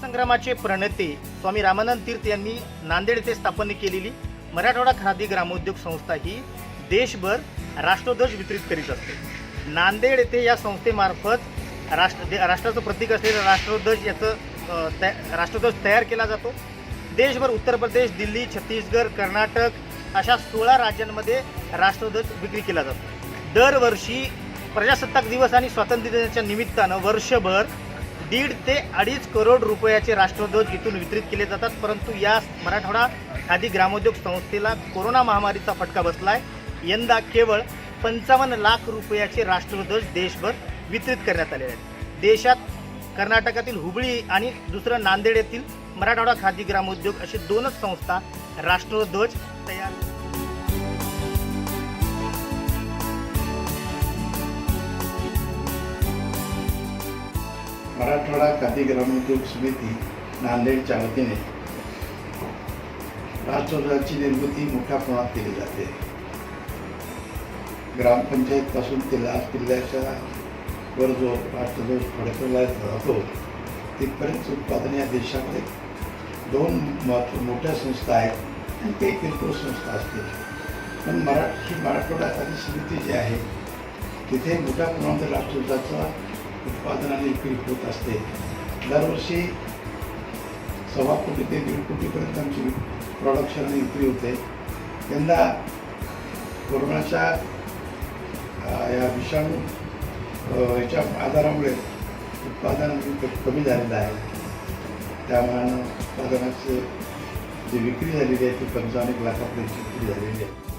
संग्रामाचे प्रणेते स्वामी रामानंद तीर्थ यांनी नांदेड येथे स्थापन केलेली मराठवाडा खादी ग्रामोद्योग संस्था ही देशभर राष्ट्रध्वज वितरित करीत असते. नांदेड येथे या संस्थेमार्फत राष्ट्र दे- राष्ट्राचं प्रतीक असलेलं राष्ट्रध्वज याचं तया- राष्ट्रध्वज तयार केला जातो. देशभर उत्तर प्रदेश दिल्ली छत्तीसगड कर्नाटक अशा सोळा राज्यांमध्ये राष्ट्रध्वज विक्री केला जातो. दरवर्षी प्रजासत्ताक दिवस आणि स्वातंत्र्य दिनाच्या निमित्तानं वर्षभर दीड ते अडीच करोड रुपयाचे राष्ट्रध्वज इथून वितरित केले जातात परंतु या मराठवाडा खादी ग्रामोद्योग संस्थेला कोरोना महामारीचा फटका बसलाय. यंदा केवळ पंचावन्न लाख रुपयाचे राष्ट्रध्वज देशभर वितरित करण्यात आले आहेत. देशात कर्नाटकातील हुबळी आणि दुसरं नांदेड येथील मराठवाडा खादी ग्रामोद्योग असे दोनच संस्था राष्ट्रध्वज तयार मराठवाडा खादी ग्रामोद्योग समिती नांदेडच्या वतीने राष्ट्रध्वजाची निर्मिती मोठ्या प्रमाणात केली जाते. ग्रामपंचायतपासून ते लाल किल्ल्याच्या वर जो राष्ट्रध्वज फडकवला जातो तिथपर्यंत उत्पादन या देशामध्ये दोन महत्त्व मोठ्या संस्था आहेत आणि काही किरकोळ संस्था असतील. पण मराठी मराठवाडा खादी समिती जी आहे तिथे मोठ्या प्रमाणात राष्ट्रध्वजाचा उत्पादनाने विक्री होत असते. दरवर्षी सव्वा कोटी ते दीड कोटीपर्यंत आमची प्रोडक्शन आणि विक्री होते. यंदा कोरोनाच्या या विषाणू याच्या आधारामुळे उत्पादन कमी झालेलं आहे. त्यामुळे उत्पादनाचं जी विक्री झालेली आहे ती पंचावन्न एक लाखापर्यंत विक्री झालेली आहे.